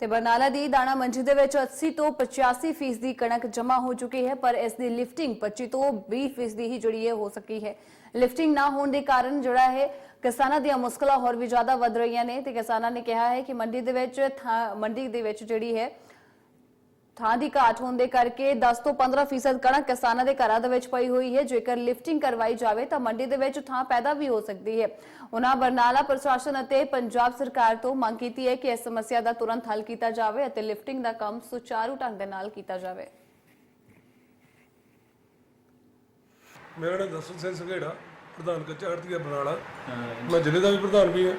ਤੇ ਬਰਨਾਲਾ ਦੀ ਦਾਣਾ ਮੰਡੀ ਦੇ ਵਿੱਚ 80 ਤੋਂ 85 ਫੀਸਦੀ ਦੀ ਕਣਕ ਜਮ੍ਹਾਂ ਹੋ ਚੁੱਕੀ ਹੈ, ਪਰ ਇਸ ਦੀ ਲਿਫਟਿੰਗ 25 ਤੋਂ 20 ਫੀਸਦੀ ਹੀ ਜਿਹੜੀ ਹੈ ਹੋ ਸਕੀ ਹੈ। ਲਿਫਟਿੰਗ ਨਾ ਹੋਣ ਦੇ ਕਾਰਨ ਜਿਹੜਾ ਹੈ, ਕਿਸਾਨਾਂ ਦੀਆਂ ਮੁਸ਼ਕਲਾਂ ਹੋਰ ਵੀ ਜ਼ਿਆਦਾ ਵੱਧ ਰਹੀਆਂ ਨੇ ਤੇ ਕਿਸਾਨਾਂ ਨੇ ਕਿਹਾ ਹੈ ਕਿ ਮੰਡੀ ਦੇ ਵਿੱਚ ਥਾਂ- ਮੰਡੀ ਦੇ ਵਿੱਚ ਜਿਹੜੀ ਹੈ ਥਾਂ ਦੀ ਘਾਟ ਹੋਣ ਦੇ ਕਰਕੇ 10 ਤੋਂ 15 ਫੀਸਦ ਕਣਕ ਕਿਸਾਨਾਂ ਦੇ ਘਰਾਂ ਦੇ ਵਿੱਚ ਪਈ ਹੋਈ ਹੈ। ਜੇਕਰ ਲਿਫਟਿੰਗ ਕਰਵਾਈ ਜਾਵੇ ਤਾਂ ਮੰਡੀ ਦੇ ਵਿੱਚ ਥਾਂ ਪੈਦਾ ਵੀ ਹੋ ਸਕਦੀ ਹੈ। ਉਹਨਾਂ ਬਰਨਾਲਾ ਪ੍ਰਸ਼ਾਸਨ ਅਤੇ ਪੰਜਾਬ ਸਰਕਾਰ ਤੋਂ ਮੰਗ ਕੀਤੀ ਹੈ ਕਿ ਇਸ ਸਮੱਸਿਆ ਦਾ ਤੁਰੰਤ ਹੱਲ ਕੀਤਾ ਜਾਵੇ ਅਤੇ ਲਿਫਟਿੰਗ ਦਾ ਕੰਮ ਸੁਚਾਰੂ ਢੰਗ ਦੇ ਨਾਲ ਕੀਤਾ ਜਾਵੇ। ਮੇਰਾ ਨਾਮ ਦਸਨ ਸਿੰਘ ਸੰਘੇੜਾ ਪ੍ਰਧਾਨ ਕਚਾਰਤੀਆ ਬਰਨਾਲਾ। ਮੈਂ ਜ਼ਿਲ੍ਹੇ ਦਾ ਵੀ ਪ੍ਰਧਾਨ ਵੀ ਹਾਂ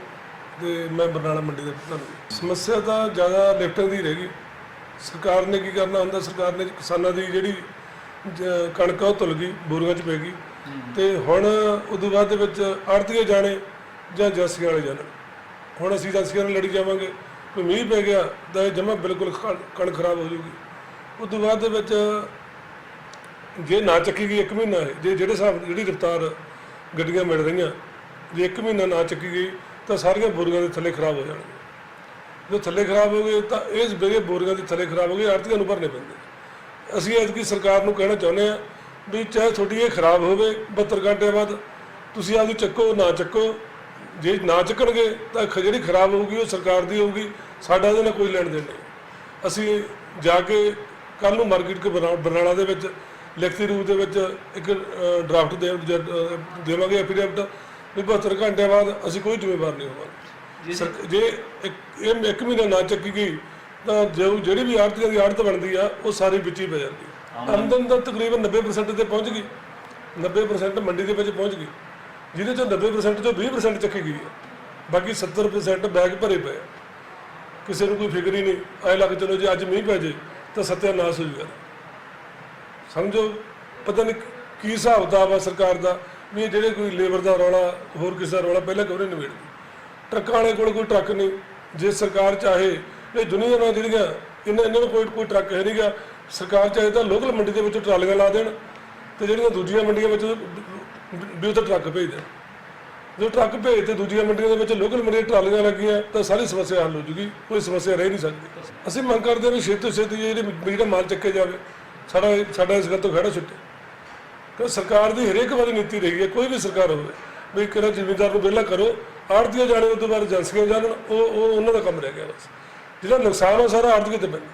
ਤੇ ਮੈਂ ਬਰਨਾਲਾ ਮੰਡੀ ਦਾ ਪ੍ਰਧਾਨ ਵੀ ਸਮੱਸਿਆ ਤਾਂ ਜ਼ਿਆਦਾ ਲਿਫਟਿੰਗ ਦੀ ਰਹਿ ਗਈ। ਸਰਕਾਰ ਨੇ ਕੀ ਕਰਨਾ ਹੁੰਦਾ? ਸਰਕਾਰ ਨੇ ਕਿਸਾਨਾਂ ਦੀ ਜਿਹੜੀ ਜ- ਕਣਕ ਆ ਉਹ ਧੁਲ ਗਈ ਬੋਰੀਆਂ 'ਚ ਪੈ ਗਈ। ਤੇ ਹੁਣ ਉਦੋਂ ਬਾਅਦ ਦੇ ਵਿੱਚ ਆੜਤੀਏ ਜਾਣੇ ਜਾਂ ਏਜੰਸੀਆਂ ਵਾਲੇ ਜਾਣੇ। ਹੁਣ ਅਸੀਂ ਏਜੰਸੀਆਂ ਨਾਲ ਲੜੀ ਜਾਵਾਂਗੇ। ਕੋਈ ਮੀਂਹ ਪੈ ਗਿਆ ਤਾਂ ਇਹ ਜਮਾ ਬਿਲਕੁਲ ਖ- ਕਣਕ ਖਰਾਬ ਹੋ ਜਾਊਗੀ। ਉਦੋਂ ਬਾਅਦ ਦੇ ਵਿੱਚ ਜੇ ਨਾ ਚੱਕੀ ਗਈ 1 ਮਹੀਨਾ ਹੈ ਜੇ ਜਿਹੜੇ ਹਿਸਾਬ ਜਿਹੜੀ ਰਫਤਾਰ ਗੱਡੀਆਂ ਮਿਲ ਰਹੀਆਂ ਜੇ 1 ਮਹੀਨਾ ਨਾ ਚੱਕੀ ਗਈ ਤਾਂ ਸਾਰੀਆਂ ਬੋਰੀਆਂ ਦੇ ਥੱਲੇ ਖਰਾਬ ਹੋ ਜਾਣਗੇ ਜੇ ਥੱਲੇ ਖਰਾਬ ਹੋ ਗਏ, ਤਾਂ ਇਸ ਜਿਹੜੇ ਬੋਰੀਆਂ ਦੇ ਥੱਲੇ ਖਰਾਬ ਹੋ ਗਏ ਆੜਤੀਆਂ ਨੂੰ ਭਰਨੇ ਪੈਂਦੇ। ਅਸੀਂ ਐਤਕੀ ਸਰਕਾਰ ਨੂੰ ਕਹਿਣਾ ਚਾਹੁੰਦੇ ਆ ਵੀ ਚਾਹੇ ਤੁਹਾਡੀ ਇਹ ਖਰਾਬ ਹੋਵੇ 72 ਘੰਟੇ ਬਾਅਦ ਤੁਸੀਂ ਆਪਦੀ ਚੱਕੋ, ਨਾ ਚੱਕੋ, ਜੇ ਨਾ ਚੱਕਣਗੇ, ਤਾਂ ਜਿਹੜੀ ਖਰਾਬ ਹੋਊਗੀ, ਉਹ ਸਰਕਾਰ ਦੀ ਹੋਊਗੀ, ਸਾਡਾ ਇਹਦੇ ਨਾਲ ਕੋਈ ਲੈਣ ਦੇਣ ਨਹੀਂ। ਅਸੀਂ ਜਾ ਕੇ ਕੱਲ ਨੂੰ ਮਾਰਕੀਟ ਕੇ ਬਰਨਾਲਾ ਦੇ ਵਿੱਚ, ਲਿਖਤੀ ਰੂਪ ਦੇ ਵਿੱਚ ਇੱਕ ਡਰਾਫਟ ਦੇ ਦੇਵਾਂਗੇ ਐਫੀਡੇਵਿਟ ਵੀ 72 ਘੰਟਿਆਂ ਬਾਅਦ ਅਸੀਂ ਕੋਈ ਜ਼ਿੰਮੇਵਾਰ ਨਹੀਂ ਹੋਵਾਂਗੇ। ਜੇ ਇੱਕ ਇਹ ਇੱਕ ਮਹੀਨਾ ਨਾ ਚੱਕੀ ਗਈ ਤਾਂ ਜੋ ਜਿਹੜੀ ਵੀ ਆੜਤੀਆਂ ਦੀ ਆੜਤ ਬਣਦੀ ਆ ਉਹ ਸਾਰੀ ਵਿੱਚ ਹੀ ਪੈ ਜਾਂਦੀ। ਹੈ। ਆਮਦਨ ਤਾਂ ਤਕਰੀਬਨ 90% ਤੇ ਪਹੁੰਚ ਗਈ। 90% ਮੰਡੀ ਦੇ ਵਿੱਚ ਪਹੁੰਚ ਗਈ। ਜਿਹਦੇ ਚੋਂ 90% ਚੋਂ 20% ਚੱਕੀ ਗਈ ਹੈ ਬਾਕੀ 70% ਬੈਗ ਭਰੇ ਪਏ ਆ। ਕਿਸੇ ਨੂੰ ਕੋਈ ਫਿਕਰ ਹੀ ਨਹੀਂ। ਐ ਲੱਗ ਚਲੋ ਜੇ ਅੱਜ ਮੀਂਹ ਪੈ ਜੇ ਤਾਂ ਸਤਿਆਨਾਸ਼ ਹੋ ਜਾਊਗਾ। ਸਮਝੋ? ਪਤਾ ਨਹੀਂ ਕੀ ਹਿਸਾਬ ਕਿਤਾਬ ਆ ਸਰਕਾਰ ਦਾ ਵੀ ਇਹ ਜਿਹੜੇ ਕੋਈ ਲੇਬਰ ਦਾ ਰੌਲਾ ਹੋਰ ਕਿਸੇ ਦਾ ਰੌਲਾ ਪਹਿਲਾਂ ਕਿਉਂ ਨਹੀਂ ਨਿਬੇੜਦੀ? ਟਰੱਕਾਂ ਵਾਲੇ ਕੋਲ ਕੋਈ ਟਰੱਕ ਨਹੀਂ। ਜੇ ਸਰਕਾਰ ਚਾਹੇ, ਇਹ ਦੁਨੀਆ ਨਾਲ ਜਿਹੜੀਆਂ ਇਹਨਾਂ ਇਹਨਾਂ ਨੂੰ ਕੋਈ ਕੋਈ ਟਰੱਕ ਹੈ ਨਹੀਂਗਾ। ਸਰਕਾਰ ਚਾਹੇ ਤਾਂ ਲੋਕਲ ਮੰਡੀ ਦੇ ਵਿੱਚ ਟਰਾਲੀਆਂ ਲਾ ਦੇਣ ਤੇ ਜਿਹੜੀਆਂ ਦੂਜੀਆਂ ਮੰਡੀਆਂ ਵਿੱਚ ਵੀ ਉੱਥੇ ਟਰੱਕ ਭੇਜ ਦੇਣ। ਜੇ ਟਰੱਕ ਭੇਜ ਤੇ ਦੂਜੀਆਂ ਮੰਡੀਆਂ ਦੇ ਵਿੱਚ ਲੋਕਲ ਮੰਡੀ ਟਰਾਲੀਆਂ ਲੱਗੀਆਂ, ਤਾਂ ਸਾਰੀ ਸਮੱਸਿਆ ਹੱਲ ਹੋ ਜੂਗੀ। ਕੋਈ ਸਮੱਸਿਆ ਰਹਿ ਨਹੀਂ ਸਕਦੀ। ਅਸੀਂ ਮੰਗ ਕਰਦੇ ਹਾਂ ਵੀ ਛੇਤੀ ਤੋਂ ਛੇਤੀ ਜਿਹੜੀ ਜਿਹੜਾ ਮਾਲ ਚੱਕੇ ਜਾਵੇ, ਸਾਡਾ ਸਾਡਾ ਇਸ ਗੱਲ ਤੋਂ ਖੜਾ ਛੁੱਟੇ। ਕਿ ਸਰਕਾਰ ਦੀ ਹਰੇਕ ਵਾਰੀ ਨੀਤੀ ਰਹੀ ਹੈ, ਕੋਈ ਵੀ ਸਰਕਾਰ ਹੋਵੇ, ਵੀ ਕਿਹੜਾ ਜ਼ਿਮੀਂਦਾਰ ਨੂੰ ਵਿਹਲਾ ਕਰੋ ਆੜਤੀਆਂ ਜਾਣੇ ਉਸ ਤੋਂ ਬਾਅਦ ਏਜੰਸੀਆਂ ਜਾਣਨ, ਉਹ ਉਹ ਉਹਨਾਂ ਦਾ ਕੰਮ ਰਹਿ ਗਿਆ ਬਸ। ਜਿਹੜਾ ਨੁਕਸਾਨ ਆ ਸਾਰਾ ਆੜਤੀਆਂ ਤੇ ਪੈਂਦਾ।